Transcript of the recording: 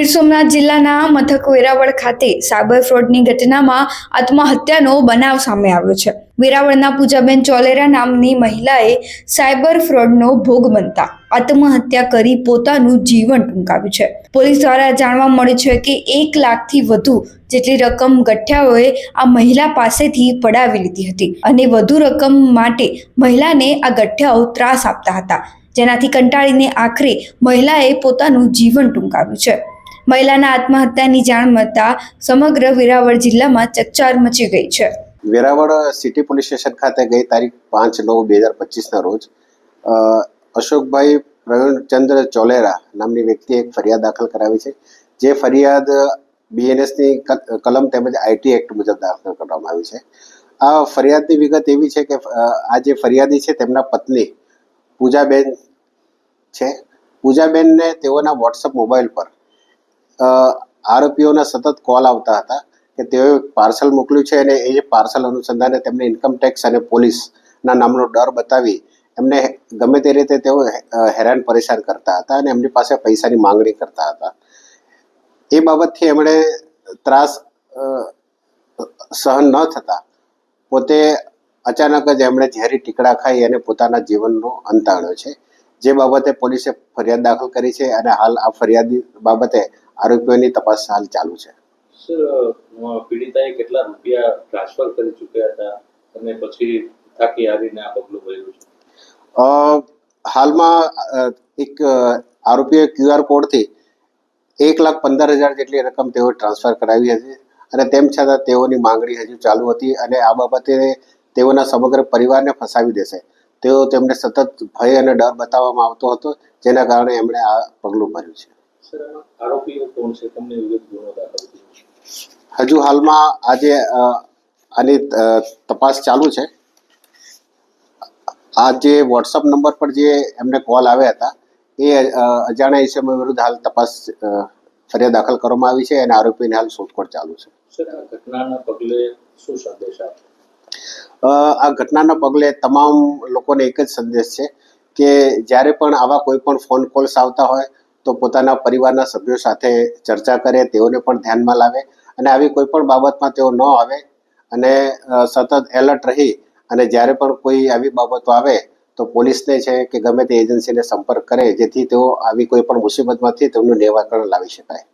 ગીર સોમનાથ જિલ્લાના મથક વેરાવળ ખાતે સાયબર ફ્રોડની ઘટનામાં આત્મહત્યાનો બનાવ સામે આવ્યો છે. વેરાવળના પૂજાબેન ચોલેરા નામની મહિલાએ સાયબર ફ્રોડનો ભોગ બનતા આત્મહત્યા કરી પોતાનું જીવન ટૂંકાવ્યું છે. પોલીસ દ્વારા જાણવા મળ્યું છે કે એક લાખથી વધુ જેટલી રકમ ગઠિયાઓએ આ મહિલા પાસેથી પડાવી લીધી હતી અને વધુ રકમ માટે મહિલાને આ ગઠિયાઓ ત્રાસ આપતા હતા, જેનાથી કંટાળીને આખરે મહિલાએ પોતાનું જીવન ટૂંકાવ્યું છે. મહિલાના આત્મહત્યાની જાણ મળતા સમગ્ર વેરાવળ જિલ્લામાં ચકચાર મચી ગઈ છે. વેરાવળ સિટી પોલીસ સ્ટેશન ખાતે ગઈ તારીખ પાંચ નવ બે હજાર પચીસના રોજ અશોકભાઈ પ્રવીણચંદ્ર ચોલેરા નામની વ્યક્તિએ એક ફરિયાદ દાખલ કરાવી છે, જે ફરિયાદ બીએનએસની કલમ તેમજ આઈટી એક્ટ મુજબ દાખલ કરવામાં આવી છે. આ ફરિયાદની વિગત એવી છે કે આ જે ફરિયાદી છે તેમના પત્ની પૂજાબેન છે. પૂજાબેનને તેઓના વોટ્સઅપ મોબાઈલ પર આરોપીઓના સતત કોલ આવતા હતા કે તેઓએ પાર્સલ મોકલ્યું છે અને એ પાર્સલ અનુસંધાને તેમને ઇન્કમ ટેક્સ અને પોલીસના નામનો ડર બતાવી એમને ગમે તે રીતે તેઓ હેરાન પરેશાન કરતા હતા અને એમની પાસે પૈસાની માંગણી કરતા હતા. એ બાબતથી એમણે ત્રાસ સહન ન થતા પોતે અચાનક જ એમણે ઝેરી ટીકડા ખાઈ અને પોતાના જીવનનો અંત આણ્યો છે. જે બાબતે પોલીસે ફરિયાદ દાખલ કરી છે અને હાલ આ ફરિયાદ બાબતે આરોપીઓની તપાસ હાલ ચાલુ છે. પીડિતાએ કેટલા રૂપિયા ટ્રાન્સફર કરી ચૂક્યા હતા અને પછી થાકી હારીને આ પગલું ભર્યું છે? હાલમાં એક આરોપીએ ક્યુઆર કોડથી એક લાખ પંદર હજાર જેટલી રકમ તેઓએ ટ્રાન્સફર કરાવી હતી અને તેમ છતાં તેઓની માંગણી હજુ ચાલુ હતી અને આ બાબતે તેઓના સમગ્ર પરિવારને ફસાવી દેશે. તેઓ તેમને સતત ભય અને ડર બતાવવામાં આવતો હતો જેના કારણે એમણે આ પગલું ભર્યું છે. આરોપીઓ કોણ છે? તમને વિગત ગુનો દાખલ હજુ હાલમાં આજે આની તપાસ ચાલુ છે. આ જે વોટ્સઅપ નંબર પર જે એમને કોલ આવ્યા હતા એ અજાણ્યા ઇસમો વિરુદ્ધ હાલ તપાસ ફરિયાદ દાખલ કરવામાં આવી છે અને આરોપીને હાલ શોધખોળ ચાલુ છે. ઘટનાના પગલે શું સંદેશ આ ઘટનાના પગલે તમામ લોકોને એક જ સંદેશ છે કે જ્યારે પણ આવા કોઈ પણ ફોન કોલ્સ આવતા હોય તો પોતાના પરિવારના સભ્યો સાથે ચર્ચા કરે, તેઓને પણ ધ્યાનમાં લાવે અને આવી કોઈ પણ બાબતમાં તેઓ ન આવે અને સતત એલર્ટ રહી અને જ્યારે પણ કોઈ આવી બાબતો આવે તો પોલીસને છે કે ગમે તે એજન્સીને સંપર્ક કરે જેથી તેઓ આવી કોઈ પણ મુસીબતમાંથી તેમનું નિરાકરણ લાવી શકાય.